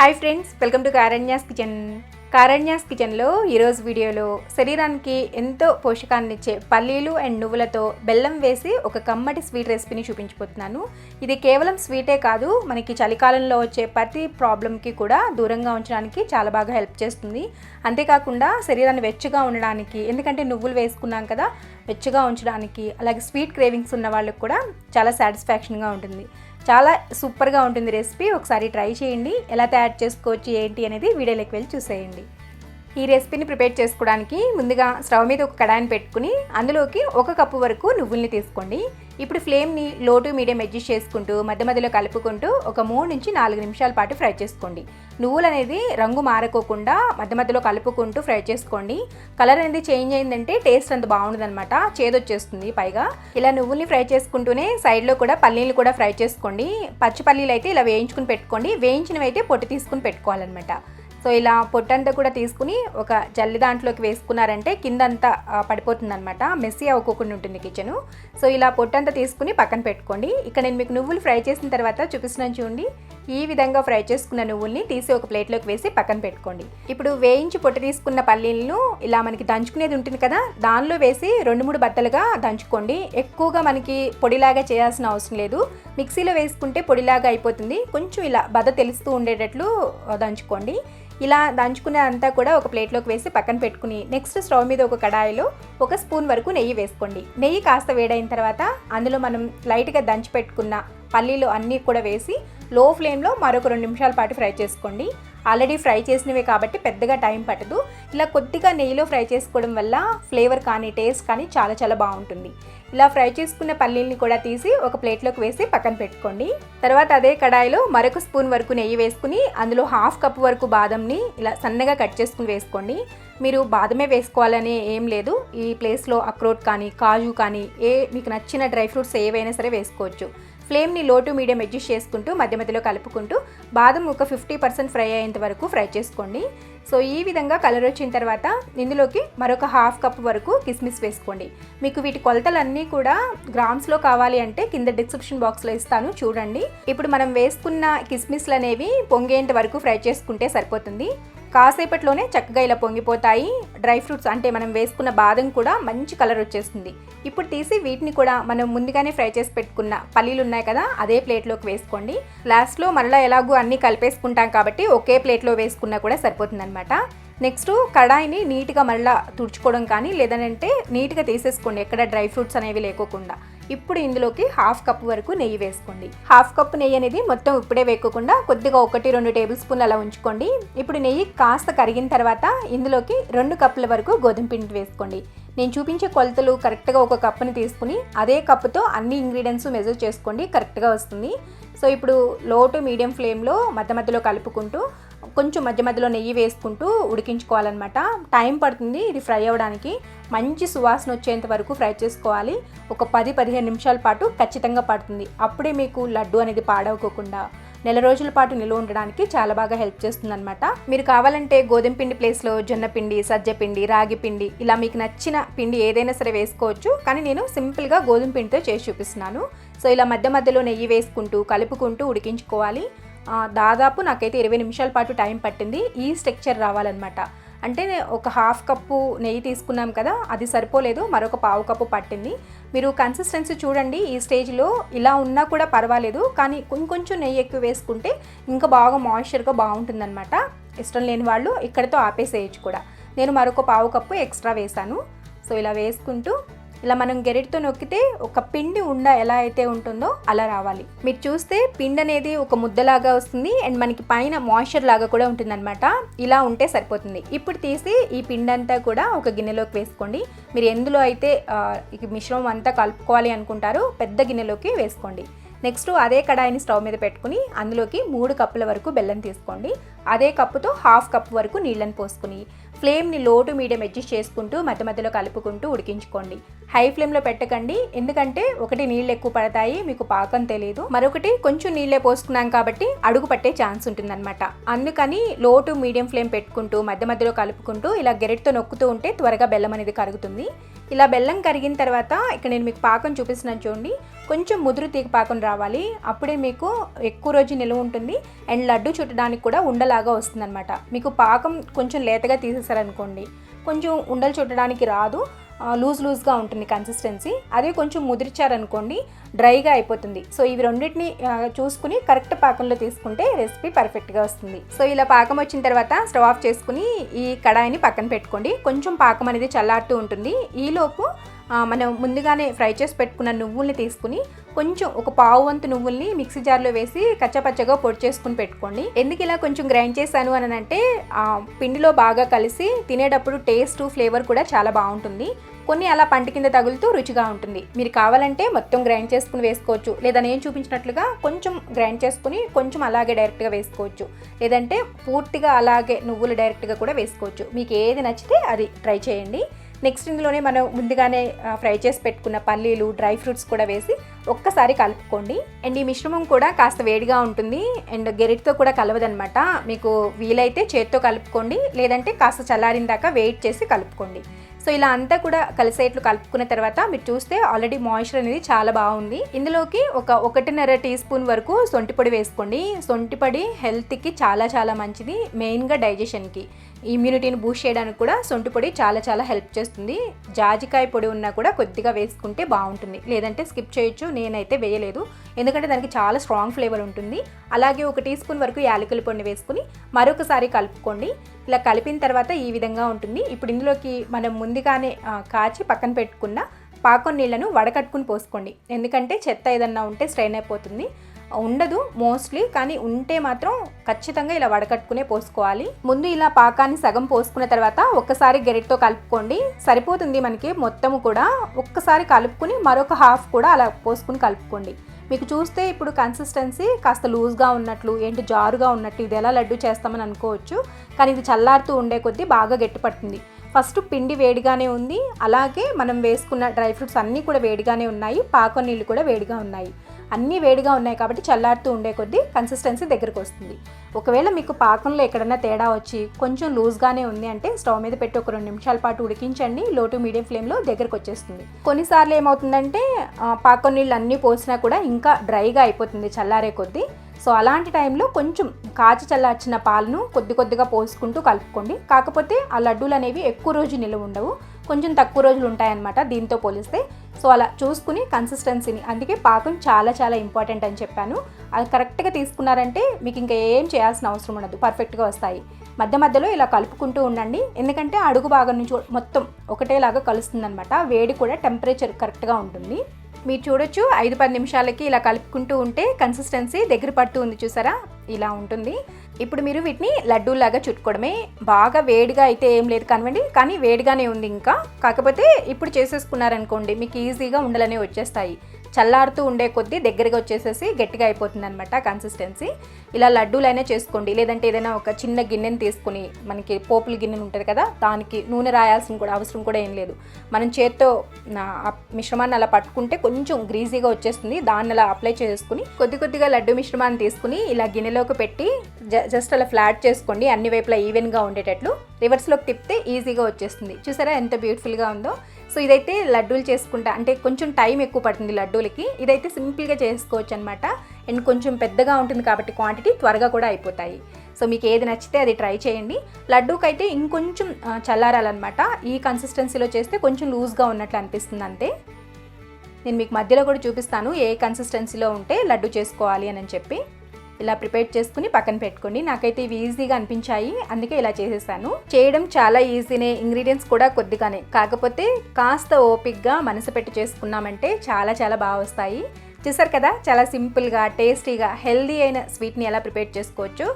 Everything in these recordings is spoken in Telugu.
Hi friends welcome to Karanya's kitchen. Karanya's కిచెన్లో ఈరోజు వీడియోలో శరీరానికి ఎంతో పోషకాన్ని ఇచ్చే పల్లీలు అండ్ నువ్వులతో బెల్లం వేసి ఒక కమ్మటి స్వీట్ రెసిపీని చూపించిపోతున్నాను ఇది కేవలం స్వీటే కాదు మనకి చలికాలంలో వచ్చే ప్రతి ప్రాబ్లంకి కూడా దూరంగా ఉంచడానికి చాలా బాగా హెల్ప్ చేస్తుంది. అంతేకాకుండా శరీరాన్ని వెచ్చగా ఉండడానికి ఎందుకంటే నువ్వులు వేసుకున్నాం కదా వెచ్చగా ఉంచడానికి అలాగే స్వీట్ క్రేవింగ్స్ ఉన్న వాళ్ళకి కూడా చాలా సాటిస్ఫాక్షన్గా ఉంటుంది. చాలా సూపర్గా ఉంటుంది రెసిపీ. ఒకసారి ట్రై చేయండి. ఎలా తయారు చేసుకోవచ్చు ఏంటి అనేది వీడియోలోకి వెళ్ళి చూసేయండి. ఈ రెసిపీని ప్రిపేర్ చేసుకోవడానికి ముందుగా స్టవ్ మీద ఒక కడాయిని పెట్టుకుని అందులోకి ఒక కప్పు వరకు నువ్వుల్ని తీసుకోండి. ఇప్పుడు ఫ్లేమ్ని లో టు మీడియం అడ్జస్ట్ చేసుకుంటూ మధ్య మధ్యలో కలుపుకుంటూ ఒక మూడు నుంచి నాలుగు నిమిషాల పాటు ఫ్రై చేసుకోండి. నువ్వులు అనేది రంగు మారకోకుండా మధ్య మధ్యలో కలుపుకుంటూ ఫ్రై చేసుకోండి. కలర్ అనేది చేంజ్ అయిందంటే టేస్ట్ అంత బాగుండదు అనమాట చేదొచ్చేస్తుంది పైగా. ఇలా నువ్వుల్ని ఫ్రై చేసుకుంటూనే సైడ్లో కూడా పల్లీలు కూడా ఫ్రై చేసుకోండి. పచ్చి పల్లీలు అయితే ఇలా వేయించుకుని పెట్టుకోండి. వేయించినవి అయితే పొట్టు తీసుకుని పెట్టుకోవాలన్నమాట. సో ఇలా పొట్టంతా కూడా తీసుకుని ఒక జల్లి దాంట్లోకి వేసుకున్నారంటే కిందంతా పడిపోతుంది అనమాట మెస్సీ అవ్వకుండా ఉంటుంది కిచెను. సో ఇలా పొట్టంతా తీసుకుని పక్కన పెట్టుకోండి. ఇక్కడ నేను మీకు నువ్వులు ఫ్రై చేసిన తర్వాత చూపిస్తున్నాను చూడండి. ఈ విధంగా ఫ్రై చేసుకున్న నువ్వుల్ని తీసి ఒక ప్లేట్లోకి వేసి పక్కన పెట్టుకోండి. ఇప్పుడు వేయించి పొట్టు తీసుకున్న పల్లీలను ఇలా మనకి దంచుకునేది ఉంటుంది కదా దానిలో వేసి రెండు మూడు బద్దలుగా దంచుకోండి. ఎక్కువగా మనకి పొడిలాగా చేయాల్సిన అవసరం లేదు. మిక్సీలో వేసుకుంటే పొడిలాగా అయిపోతుంది. కొంచెం ఇలా బద తెలుస్తూ ఉండేటట్లు దంచుకోండి. ఇలా దంచుకునే అంతా కూడా ఒక ప్లేట్లోకి వేసి పక్కన పెట్టుకుని నెక్స్ట్ స్టవ్ మీద ఒక కడాయిలో ఒక స్పూన్ వరకు నెయ్యి వేసుకోండి. నెయ్యి కాస్త వేడైన తర్వాత అందులో మనం లైట్గా దంచి పెట్టుకున్న పల్లీలు అన్నీ కూడా వేసి లో ఫ్లేమ్లో మరొక రెండు నిమిషాల పాటు ఫ్రై చేసుకోండి. ఆల్రెడీ ఫ్రై చేసినవే కాబట్టి పెద్దగా టైం పట్టదు. ఇలా కొద్దిగా నెయ్యిలో ఫ్రై చేసుకోవడం వల్ల ఫ్లేవర్ కానీ టేస్ట్ కానీ చాలా చాలా బాగుంటుంది. ఇలా ఫ్రై చేసుకున్న పల్లీల్ని కూడా తీసి ఒక ప్లేట్లోకి వేసి పక్కన పెట్టుకోండి. తర్వాత అదే కడాయిలో మరొక స్పూన్ వరకు నెయ్యి వేసుకుని అందులో హాఫ్ కప్ వరకు బాదంని ఇలా సన్నగా కట్ చేసుకుని వేసుకోండి. మీరు బాదమే వేసుకోవాలని ఏం లేదు. ఈ ప్లేస్లో అక్రోట్ కానీ కాజు కానీ ఏ మీకు నచ్చిన డ్రై ఫ్రూట్స్ ఏవైనా సరే వేసుకోవచ్చు. ఫ్లేమ్ని లో టు మీడియం అడ్జస్ట్ చేసుకుంటూ మధ్య మధ్యలో కలుపుకుంటూ బాదం ఒక ఫిఫ్టీ పర్సెంట్ ఫ్రై అయ్యేంత వరకు ఫ్రై చేసుకోండి. సో ఈ విధంగా కలర్ వచ్చిన తర్వాత ఇందులోకి మరొక హాఫ్ కప్ వరకు కిస్మిస్ వేసుకోండి. మీకు వీటి కొలతలన్నీ కూడా గ్రామ్స్లో కావాలి అంటే కింద డిస్క్రిప్షన్ బాక్స్లో ఇస్తాను చూడండి. ఇప్పుడు మనం వేసుకున్న కిస్మిస్లు అనేవి పొంగేంత వరకు ఫ్రై చేసుకుంటే సరిపోతుంది. కాసేపట్లోనే చక్కగా ఇలా పొంగిపోతాయి. డ్రై ఫ్రూట్స్ అంటే మనం వేసుకున్న బాదం కూడా మంచి కలర్ వచ్చేస్తుంది. ఇప్పుడు తీసి వీటిని కూడా మనం ముందుగానే ఫ్రై చేసి పెట్టుకున్న పల్లీలు ఉన్నాయి కదా అదే ప్లేట్లోకి వేసుకోండి. లాస్ట్లో మరలా ఎలాగో అన్నీ కలిపేసుకుంటాం కాబట్టి ఒకే ప్లేట్లో వేసుకున్నా కూడా సరిపోతుందనమాట నెక్స్ట్ కడాయిని నీట్గా మళ్ళీ తుడుచుకోవడం కానీ లేదంటే నీట్గా తీసేసుకోండి ఎక్కడ డ్రై ఫ్రూట్స్ అనేవి లేకోకుండా. ఇప్పుడు ఇందులోకి హాఫ్ కప్ వరకు నెయ్యి వేసుకోండి. హాఫ్ కప్ నెయ్యి అనేది మొత్తం ఇప్పుడే వేయకుండా కొద్దిగా ఒకటి రెండు టేబుల్ స్పూన్ అలా ఉంచుకోండి. ఇప్పుడు నెయ్యి కాస్త కరిగిన తర్వాత ఇందులోకి రెండు కప్పుల వరకు గోధుమ పిండి వేసుకోండి. నేను చూపించే కొలతలు కరెక్ట్గా ఒక కప్పుని తీసుకుని అదే కప్పుతో అన్ని ఇంగ్రీడియంట్స్ మెజర్ చేసుకోండి కరెక్ట్గా వస్తుంది. సో ఇప్పుడు లో టు మీడియం ఫ్లేమ్లో మధ్య మధ్యలో కలుపుకుంటూ కొంచెం మధ్య మధ్యలో నెయ్యి వేసుకుంటూ ఉడికించుకోవాలన్నమాట. టైం పడుతుంది ఇది ఫ్రై అవ్వడానికి. మంచి సువాసన వచ్చేంత వరకు ఫ్రై చేసుకోవాలి. ఒక పది పదిహేను నిమిషాల పాటు ఖచ్చితంగా పడుతుంది. అప్పుడే మీకు లడ్డు అనేది పాడవకోకుండా నెల రోజుల పాటు నిల్వ ఉండడానికి చాలా బాగా హెల్ప్ చేస్తుంది అనమాట మీరు కావాలంటే గోధుమ పిండి ప్లేస్లో జొన్న పిండి సజ్జ పిండి రాగి పిండి ఇలా మీకు నచ్చిన పిండి ఏదైనా సరే వేసుకోవచ్చు. కానీ నేను సింపుల్గా గోధుమ పిండితో చేసి చూపిస్తున్నాను. సో ఇలా మధ్య మధ్యలో నెయ్యి వేసుకుంటూ కలుపుకుంటూ ఉడికించుకోవాలి. దాదాపు నాకైతే ఇరవై నిమిషాల పాటు టైం పట్టింది. ఈ స్ట్రక్చర్ రావాలన్నమాట. అంటే ఒక హాఫ్ కప్పు నెయ్యి తీసుకున్నాం కదా అది సరిపోలేదు మరొక పావు కప్పు పట్టింది. మీరు కన్సిస్టెన్సీ చూడండి ఈ స్టేజ్లో ఇలా ఉన్నా కూడా పర్వాలేదు కానీ కొంచెం నెయ్యి ఎక్కువ వేసుకుంటే ఇంకా బాగా మాయిశ్చర్గా బాగుంటుందన్నమాట. ఇష్టం లేని వాళ్ళు ఇక్కడితో ఆపేసేయచ్చు కూడా. నేను మరొక పావు కప్పు ఎక్స్ట్రా వేసాను సో ఇలా వేసుకుంటూ ఇలా మనం గెరిటితో నొక్కితే ఒక పిండి ఉండ ఎలా అయితే ఉంటుందో అలా రావాలి. మీరు చూస్తే పిండి అనేది ఒక ముద్దలాగా వస్తుంది. అండ్ మనకి పైన మాయిశ్చర్ లాగా కూడా ఉంటుందన్నమాట. ఇలా ఉంటే సరిపోతుంది. ఇప్పుడు తీసి ఈ పిండి అంతా కూడా ఒక గిన్నెలోకి వేసుకోండి. మీరు ఎందులో అయితే ఈ మిశ్రమం అంతా కలుపుకోవాలి అనుకుంటారో పెద్ద గిన్నెలోకి వేసుకోండి. నెక్స్ట్ అదే కడాయిని స్టవ్ మీద పెట్టుకుని అందులోకి మూడు కప్పుల వరకు బెల్లం తీసుకోండి. అదే కప్పుతో హాఫ్ కప్ వరకు నీళ్ళని పోసుకుని ఫ్లేమ్ని లో టు మీడియం అడ్జస్ట్ చేసుకుంటూ మధ్య మధ్యలో కలుపుకుంటూ ఉడికించుకోండి. హై ఫ్లేమ్లో పెట్టకండి. ఎందుకంటే ఒకటి నీళ్ళు ఎక్కువ పడతాయి మీకు పాకం తెలియదు మరొకటి కొంచెం నీళ్ళే పోసుకున్నాం కాబట్టి అడుగు పట్టే ఛాన్స్ ఉంటుందన్నమాట. అందుకని లో టు మీడియం ఫ్లేమ్ పెట్టుకుంటూ మధ్య మధ్యలో కలుపుకుంటూ ఇలా గెరెట్తో నొక్కుతూ ఉంటే త్వరగా బెల్లం అనేది కరుగుతుంది. ఇలా బెల్లం కరిగిన తర్వాత ఇక్కడ నేను మీకు పాకం చూపిస్తున్నాను చూడండి. కొంచెం ముదురు తీగ పాకం రావాలి. అప్పుడే మీకు ఎక్కువ రోజు నిల్వ ఉంటుంది. అండ్ లడ్డు చుట్టడానికి కూడా ఉండలాగా వస్తుందన్నమాట. మీకు పాకం కొంచెం లేతగా తీసేసారనుకోండి. కొంచెం ఉండలు చుట్టడానికి రాదు. లూజ్ లూజ్గా ఉంటుంది కన్సిస్టెన్సీ అదే కొంచెం ముదిరిచారనుకోండి డ్రైగా అయిపోతుంది. సో ఇవి రెండింటిని చూసుకుని కరెక్ట్ పాకంలో తీసుకుంటే రెసిపీ పర్ఫెక్ట్గా వస్తుంది. సో ఇలా పాకం వచ్చిన తర్వాత స్టవ్ ఆఫ్ చేసుకుని ఈ కడాయిని పక్కన పెట్టుకోండి. కొంచెం పాకం అనేది చల్లారుతూ ఉంటుంది. ఈలోపు మనం ముందుగానే ఫ్రై చేసి పెట్టుకున్న నువ్వుల్ని తీసుకుని కొంచెం ఒక పావు వంతు నువ్వుల్ని మిక్సీ జార్లో వేసి కచ్చపచ్చగా పొడి చేసుకుని పెట్టుకోండి. ఎందుకు ఇలా కొంచెం గ్రైండ్ చేశాను అని అంటే ఆ, పిండిలో బాగా కలిసి తినేటప్పుడు టేస్ట్ ఫ్లేవర్ కూడా చాలా బాగుంటుంది. కొన్ని అలా పంట కింద తగులుతూ రుచిగా ఉంటుంది. మీరు కావాలంటే మొత్తం గ్రైండ్ చేసుకుని వేసుకోవచ్చు. లేదా నేను చూపించినట్లుగా కొంచెం గ్రైండ్ చేసుకుని కొంచెం అలాగే డైరెక్ట్గా వేసుకోవచ్చు. లేదంటే పూర్తిగా అలాగే నువ్వులు డైరెక్ట్గా కూడా వేసుకోవచ్చు. మీకు ఏది నచ్చితే అది ట్రై చేయండి. నెక్స్ట్ ఇందులోనే మనం ముందుగానే ఫ్రై చేసి పెట్టుకున్న పల్లీలు డ్రై ఫ్రూట్స్ కూడా వేసి ఒక్కసారి కలుపుకోండి. అండ్ ఈ మిశ్రమం కూడా కాస్త వేడిగా ఉంటుంది. అండ్ గెరిట్తో కూడా కలవదనమాట. మీకు వీలైతే చేత్తో కలుపుకోండి. లేదంటే కాస్త చల్లారిన దాకా వెయిట్ చేసి కలుపుకోండి. సో ఇలా అంతా కూడా కలిసేట్లు కలుపుకున్న తర్వాత మీరు చూస్తే ఆల్రెడీ మాయిశ్చర్ అనేది చాలా బాగుంది. ఇందులోకి ఒక ఒకటిన్నర టీ స్పూన్ వరకు సొంటిపొడి వేసుకోండి. సొంటిపొడి హెల్త్కి చాలా చాలా మంచిది. మెయిన్గా డైజెషన్కి. ఇమ్యూనిటీని బూస్ట్ చేయడానికి కూడా సొంటి పొడి చాలా చాలా హెల్ప్ చేస్తుంది. జాజికాయ పొడి ఉన్నా కూడా కొద్దిగా వేసుకుంటే బాగుంటుంది. లేదంటే స్కిప్ చేయొచ్చు నేనైతే వేయలేదు. ఎందుకంటే దానికి చాలా స్ట్రాంగ్ ఫ్లేవర్ ఉంటుంది. అలాగే ఒక టీ స్పూన్ వరకు యాలకుల పొడిని వేసుకుని మరొకసారి కలుపుకోండి. ఇలా కలిపిన తర్వాత ఈ విధంగా ఉంటుంది. ఇప్పుడు ఇందులోకి మనం ముందుగానే కాచి పక్కన పెట్టుకున్న పాకం నీళ్ళను వడకట్టుకుని పోసుకోండి. ఎందుకంటే చెత్త ఏదన్నా ఉంటే స్ట్రెయిన్ అయిపోతుంది. ఉండదు మోస్ట్లీ కానీ ఉంటే మాత్రం ఖచ్చితంగా ఇలా వడకట్టుకునే పోసుకోవాలి. ముందు ఇలా పాకాన్ని సగం పోసుకున్న తర్వాత ఒక్కసారి గెరెట్తో కలుపుకోండి. సరిపోతుంది మనకి మొత్తము కూడా. ఒక్కసారి కలుపుకుని మరొక హాఫ్ కూడా అలా పోసుకుని కలుపుకోండి. మీకు చూస్తే ఇప్పుడు కన్సిస్టెన్సీ కాస్త లూజ్గా ఉన్నట్లు ఏంటి జారుగా ఉన్నట్టు ఇది ఎలా లడ్డు చేస్తామని అనుకోవచ్చు. కానీ ఇది చల్లారుతూ ఉండే కొద్దీ బాగా గట్టిపడుతుంది. ఫస్ట్ పిండి వేడిగానే ఉంది. అలాగే మనం వేసుకున్న డ్రై ఫ్రూట్స్ అన్నీ కూడా వేడిగానే ఉన్నాయి. పాకం నీళ్ళు కూడా వేడిగా ఉన్నాయి. అన్నీ వేడిగా ఉన్నాయి కాబట్టి చల్లారుతూ ఉండే కొద్దీ కన్సిస్టెన్సీ దగ్గరకు వస్తుంది. ఒకవేళ మీకు పాకంలో ఎక్కడన్నా తేడా వచ్చి కొంచెం లూజ్గానే ఉంది అంటే స్టవ్ మీద పెట్టి ఒక రెండు నిమిషాల పాటు ఉడికించండి. లో టు మీడియం ఫ్లేమ్లో దగ్గరకు వచ్చేస్తుంది. కొన్నిసార్లు ఏమవుతుందంటే పాకం నీళ్ళు అన్నీ పోసినా కూడా ఇంకా డ్రైగా అయిపోతుంది చల్లారే కొద్దీ. సో అలాంటి టైంలో కొంచెం కాచి చల్లార్చిన పాలను కొద్ది కొద్దిగా పోసుకుంటూ కలుపుకోండి. కాకపోతే ఆ లడ్డూలు అనేవి ఎక్కువ రోజు నిలువ ఉండవు. కొంచెం తక్కువ రోజులు ఉంటాయన్నమాట దీంతో పోలిస్తే. సో అలా చూసుకుని కన్సిస్టెన్సీని అందుకే పాకం చాలా చాలా ఇంపార్టెంట్ అని చెప్పాను. అది కరెక్ట్గా తీసుకున్నారంటే మీకు ఇంకా ఏం చేయాల్సిన అవసరం ఉండదు. పర్ఫెక్ట్గా వస్తాయి. మధ్య మధ్యలో ఇలా కలుపుకుంటూ ఉండండి. ఎందుకంటే అడుగు భాగం నుంచి మొత్తం ఒకటేలాగా కలుస్తుందనమాట వేడి కూడా టెంపరేచర్ కరెక్ట్గా ఉంటుంది. మీరు చూడొచ్చు. ఐదు పది నిమిషాలకి ఇలా కలుపుకుంటూ ఉంటే కన్సిస్టెన్సీ దగ్గర పడుతూ ఉంది చూసారా? ఇలా ఉంటుంది. ఇప్పుడు మీరు వీటిని లడ్డూలాగా చుట్టుకోవడమే. బాగా వేడిగా అయితే ఏం లేదు కానివ్వండి కానీ వేడిగానే ఉంది ఇంకా. కాకపోతే ఇప్పుడు చేసేసుకున్నారనుకోండి మీకు ఈజీగా ఉండలనే వచ్చేస్తాయి. చల్లారుతూ ఉండే కొద్దీ దగ్గరగా వచ్చేసేసి గట్టిగా అయిపోతుంది అనమాట కన్సిస్టెన్సీ ఇలా లడ్డూలైనా చేసుకోండి. లేదంటే ఏదైనా ఒక చిన్న గిన్నెని తీసుకుని మనకి పోపుల గిన్నె ఉంటుంది కదా దానికి నూనె రాయాల్సిన కూడా అవసరం కూడా ఏం లేదు. మనం చేత్తో నా ఆ మిశ్రమాన్ని అలా పట్టుకుంటే కొంచెం గ్రీజీగా వచ్చేస్తుంది. దాన్ని అలా అప్లై చేసుకుని కొద్ది కొద్దిగా లడ్డు మిశ్రమాన్ని తీసుకుని ఇలా గిన్నెలోకి పెట్టి జస్ట్ అలా ఫ్లాట్ చేసుకోండి. అన్ని వైపులా ఈవెన్గా ఉండేటట్లు. రివర్స్లోకి తిప్పితే ఈజీగా వచ్చేస్తుంది. చూసారా ఎంత బ్యూటిఫుల్గా ఉందో? సో ఇదైతే లడ్డూలు చేసుకుంటా అంటే కొంచెం టైం ఎక్కువ పడుతుంది లడ్డూలకి. ఇదైతే సింపుల్గా చేసుకోవచ్చు అనమాట అండ్ కొంచెం పెద్దగా ఉంటుంది కాబట్టి క్వాంటిటీ త్వరగా కూడా అయిపోతాయి. సో మీకు ఏది నచ్చితే అది ట్రై చేయండి. లడ్డూకి అయితే ఇంకొంచెం చల్లారాలన్నమాట. ఈ కన్సిస్టెన్సీలో చేస్తే కొంచెం లూజ్గా ఉన్నట్లు అనిపిస్తుంది అంతే. నేను మీకు మధ్యలో కూడా చూపిస్తాను ఏ కన్సిస్టెన్సీలో ఉంటే లడ్డు చేసుకోవాలి అని చెప్పి. ఇలా ప్రిపేర్ చేసుకుని పక్కన పెట్టుకోండి. నాకైతే ఇవి ఈజీగా అనిపించాయి. అందుకే ఇలా చేసేసాను. చేయడం చాలా ఈజీనే. ఇంగ్రీడియంట్స్ కూడా కొద్దిగానే. కాకపోతే కాస్త ఓపిక్గా మనసు పెట్టి చేసుకున్నామంటే చాలా చాలా బాగా వస్తాయి. చూసారు కదా? చాలా సింపుల్గా టేస్టీగా హెల్దీ అయిన స్వీట్ని ఎలా ప్రిపేర్ చేసుకోవచ్చు.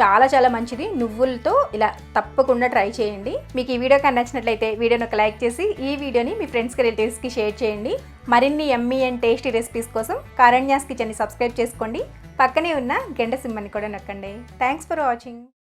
చాలా చాలా మంచిది. నువ్వులతో ఇలా తప్పకుండా ట్రై చేయండి. మీకు ఈ వీడియో కానీ నచ్చినట్లయితే వీడియోని ఒక లైక్ చేసి ఈ వీడియోని మీ ఫ్రెండ్స్కి రిలేటివ్స్కి షేర్ చేయండి. మరిన్ని ఎమ్మీ అండ్ టేస్టీ రెసిపీస్ కోసం కారణ్యాస్ కిచెన్ని సబ్స్క్రైబ్ చేసుకోండి. పక్కనే ఉన్న గెండ సింబల్ని కూడా నొక్కండి. Thanks for watching.